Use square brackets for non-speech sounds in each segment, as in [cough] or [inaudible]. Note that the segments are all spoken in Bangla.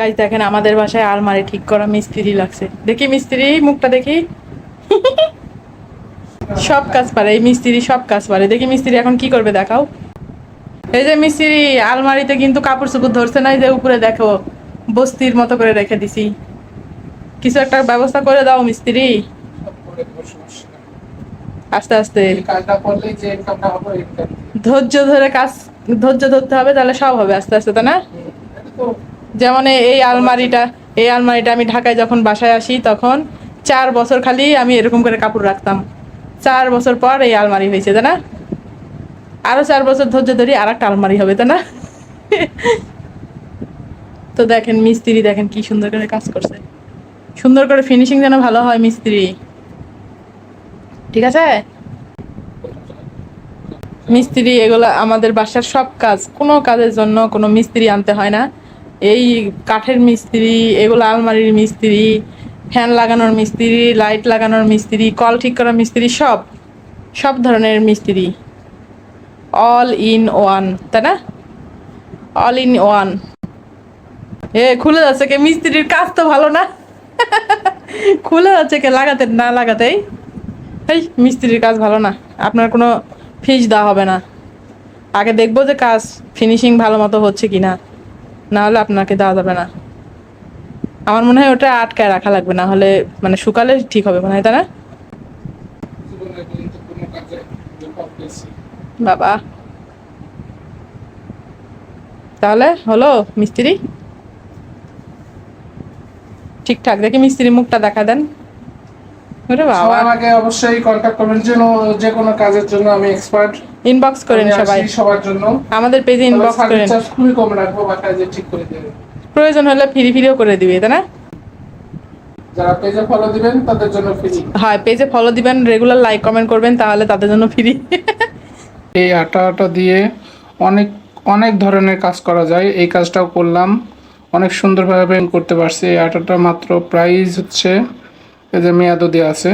গাইজ দেখেন, আমাদের বাসায় আলমারি ঠিক করা মিস্ত্রি লাগছে। দেখি মিস্ত্রি, মুখটা দেখি। [laughs] সব কাজ পারে, এই মিস্ত্রি সব কাজ পারে। দেখি মিস্ত্রি এখন কি করবে দেখাও। এই যে মিস্ত্রি, আলমারিতে কিন্তু কাপড় চোপড় ধরছে না যে উপরে দেখো, বস্তির মতো করে রেখে দিছি। কিছু একটা ব্যবস্থা করে দাও মিস্ত্রি। আস্তে আস্তে। ধৈর্য ধরে কাজ, ধৈর্য ধরতে হবে, তাহলে সব হবে আস্তে আস্তে, তাই না? যেমন এই- আলমারিটা এই আলমারিটা আমি ঢাকায় যখন বাসায় আসি, তখন চার বছর খালি আমি এরকম করে কাপড় রাখতাম। চার বছর পর এই আলমারি হয়েছে, তাই না? আরও চার বছর ধৈর্য ধরি আর একটা আলমারি হবে, তাই না? তো দেখেন মিস্ত্রি দেখেন কি সুন্দর করে কাজ করছে। সুন্দর করে ফিনিশিং যেন ভালো হয় মিস্ত্রি। ঠিক আছে? মিস্ত্রি এগুলো আমাদের বাসার সব কাজ। কোনো কাজের জন্য কোনো মিস্ত্রি আনতে হয় না। এই কাঠের মিস্ত্রি, এগুলো আলমারির মিস্ত্রি, ফ্যান লাগানোর মিস্ত্রি, লাইট লাগানোর মিস্ত্রি, কল ঠিক করার মিস্ত্রি, সব সব ধরনের মিস্ত্রি। অল ইন ওয়ান তাই না? অল ইন ওয়ান এ, খুলে যাচ্ছে কে? মিস্ত্রির কাজ তো ভালো না। [laughs] খুলে যাচ্ছে কে? লাগাতে, না লাগাতেই। এই মিস্ত্রির কাজ ভালো না। আপনার কোনো ফিস দেওয়া হবে না। আগে দেখব যে কাজ ফিনিশিং ভালো মতো হচ্ছে কি না না হলে আপনাকে দেওয়া যাবে না। আমার মনে হয় ওটা আটকায় রাখা লাগবে, না হলে মানে শুকালে ঠিক হবে মনে হয়, তাই না। বাবা। তাহলে হলো মিস্ত্রি? ঠিকঠাক, দেখি মিস্ত্রি মুখটা দেখা দেন। আমাকে অবশ্যই কন্ট্যাক্ট করবেন যেন যে কোনো কাজের জন্য আমি এক্সপার্ট ইনবক্স করেন সবাই। সবার জন্য। আমাদের পেজে ইনবক্স করেন। খুবই কম রাখব বা কাজে ঠিক করে দেবে প্রয়োজন হলে ফ্রি ফ্রিও করে দিবে তাই না? যারা পেজে ফলো দিবেন তাদের জন্য ফ্রি হয় পেজে ফলো দিবেন রেগুলার লাইক কমেন্ট করবেন তাহলে তাদের জন্য ফ্রি এই আটাটা দিয়ে অনেক অনেক ধরনের কাজ করা যায়। এই কাজটাও করলাম। অনেক সুন্দরভাবে করতে পারছি। এই আটাটা মাত্র প্রাইস হচ্ছে যে মেয়াদও দেওয়া আছে,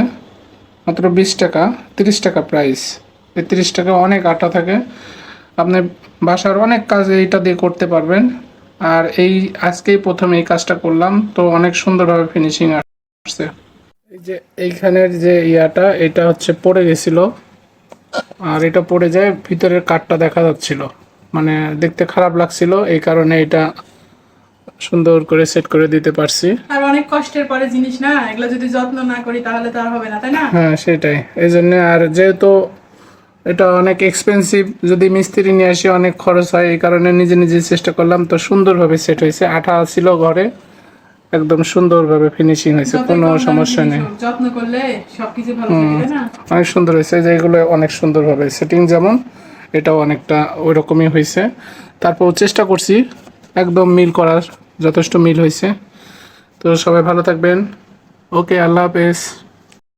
মাত্র বিশ টাকা, তিরিশ টাকা প্রাইস এই তিরিশ টাকা অনেক আটা থাকে। আপনি বাসার অনেক কাজ এইটা দিয়ে করতে পারবেন। আর এই আজকেই প্রথম এই কাজটা করলাম, তো অনেক সুন্দরভাবে ফিনিশিং আসছে। এই যে এইখানের যে ইয়াটা, এটা হচ্ছে পড়ে গেছিল। আর এটা পড়ে যায় ভিতরের কাঠটা দেখা যাচ্ছিল। মানে দেখতে খারাপ লাগছিল, এই কারণে এটা সুন্দর করে সেট করে দিতে পারছি। আর অনেক কষ্টের পরে জিনিস না এগুলো যদি যত্ন না করি তাহলে তো আর হবে না তাই না? হ্যাঁ সেটাই। এই জন্য আর যেহেতু এটা অনেক এক্সপেন্সিভ যদি মিস্ত্রি নিয়ে আসি অনেক খরচ হয় এই কারণে নিজে নিজে চেষ্টা করলাম তো সুন্দরভাবে সেট হয়েছে। আঠা ছিল ঘরে একদম সুন্দরভাবে ফিনিশিং হয়েছে কোনো সমস্যা নেই। যত্ন করলে সবকিছু ভালো থাকে না? অনেক সুন্দর হয়েছে যেগুলো অনেক সুন্দরভাবে সেটিং যেমন এটাও অনেকটা ওই রকমই হয়েছে। তারপর চেষ্টা করছি একদম মিল করার। যথেষ্ট মিল হয়েছে। তো সবাই ভালো থাকবেন। ওকে আল্লাহ হাফেজ।